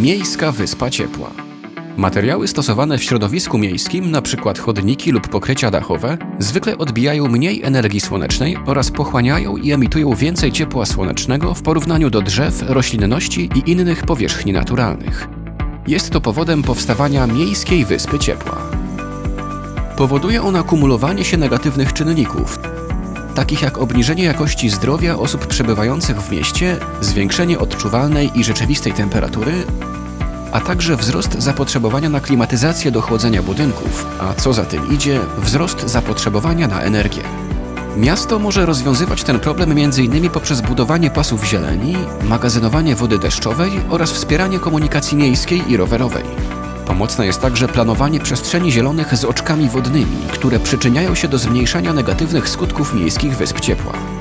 Miejska Wyspa Ciepła. Materiały stosowane w środowisku miejskim, np. chodniki lub pokrycia dachowe, zwykle odbijają mniej energii słonecznej oraz pochłaniają i emitują więcej ciepła słonecznego w porównaniu do drzew, roślinności i innych powierzchni naturalnych. Jest to powodem powstawania miejskiej wyspy ciepła. Powoduje ona kumulowanie się negatywnych czynników, takich jak obniżenie jakości zdrowia osób przebywających w mieście, zwiększenie odczuwalnej i rzeczywistej temperatury, a także wzrost zapotrzebowania na klimatyzację do chłodzenia budynków, a co za tym idzie, wzrost zapotrzebowania na energię. Miasto może rozwiązywać ten problem m.in. poprzez budowanie pasów zieleni, magazynowanie wody deszczowej oraz wspieranie komunikacji miejskiej i rowerowej. Pomocne jest także planowanie przestrzeni zielonych z oczkami wodnymi, które przyczyniają się do zmniejszania negatywnych skutków miejskich wysp ciepła.